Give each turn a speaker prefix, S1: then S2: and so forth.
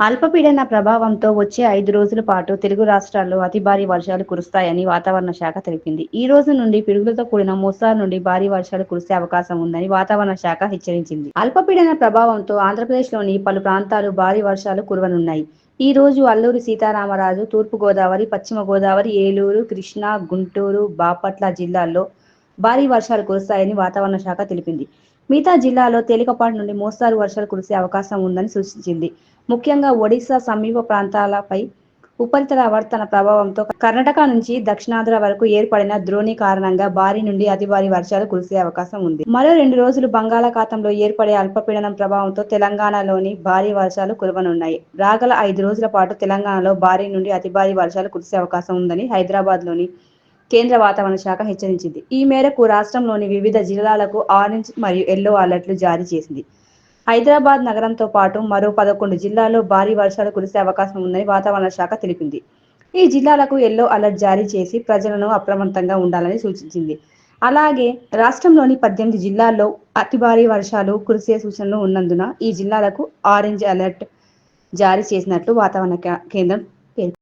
S1: అల్పపీడన ప్రభావంతో వచ్చే ఐదు రోజుల పాటు తెలుగు రాష్ట్రాల్లో అతి భారీ వర్షాలు కురుస్తాయని వాతావరణ శాఖ తెలిపింది. ఈ రోజు నుండి పిడుగులతో కూడిన మోస్తారు నుండి భారీ వర్షాలు కురిసే అవకాశం ఉందని వాతావరణ శాఖ హెచ్చరించింది. అల్పపీడన ప్రభావంతో ఆంధ్రప్రదేశ్లోని పలు ప్రాంతాలు భారీ వర్షాలు కురవనున్నాయి. ఈ రోజు అల్లూరి సీతారామరాజు, తూర్పు గోదావరి, పశ్చిమ గోదావరి, ఏలూరు, కృష్ణా, గుంటూరు, బాపట్ల జిల్లాల్లో భారీ వర్షాలు కురుస్తాయని వాతావరణ శాఖ తెలిపింది. మిగతా జిల్లాలో తేలికపాటి నుండి మోస్తారు వర్షాలు కురిసే అవకాశం ఉందని సూచించింది. ముఖ్యంగా ఒడిశా సమీప ప్రాంతాలపై ఉపరితల ఆవర్తన ప్రభావంతో కర్ణాటక నుంచి దక్షిణాంధ్ర వరకు ఏర్పడిన ద్రోణి కారణంగా భారీ నుండి అతి భారీ వర్షాలు కురిసే అవకాశం ఉంది. మరో రెండు రోజులు బంగాళాఖాతంలో ఏర్పడే అల్పపీడనం ప్రభావంతో తెలంగాణలోని భారీ వర్షాలు కురవనున్నాయి. రాగల ఐదు రోజుల పాటు తెలంగాణలో భారీ నుండి అతి భారీ వర్షాలు కురిసే అవకాశం ఉందని హైదరాబాద్లోని కేంద్ర వాతావరణ శాఖ హెచ్చరించింది. ఈ మేరకు రాష్ట్రంలోని వివిధ జిల్లాలకు ఆరెంజ్ మరియు ఎల్లో అలర్ట్లు జారీ చేసింది. హైదరాబాద్ నగరంతో పాటు మరో పదకొండు జిల్లాల్లో భారీ వర్షాలు కురిసే అవకాశం ఉందని వాతావరణ శాఖ తెలిపింది. ఈ జిల్లాలకు ఎల్లో అలర్ట్ జారీ చేసి ప్రజలను అప్రమత్తంగా ఉండాలని సూచించింది. అలాగే రాష్ట్రంలోని పద్దెనిమిది జిల్లాల్లో అతి భారీ వర్షాలు కురిసే సూచనలు ఉన్నందున ఈ జిల్లాలకు ఆరెంజ్ అలర్ట్ జారీ చేసినట్లు వాతావరణ కేంద్రం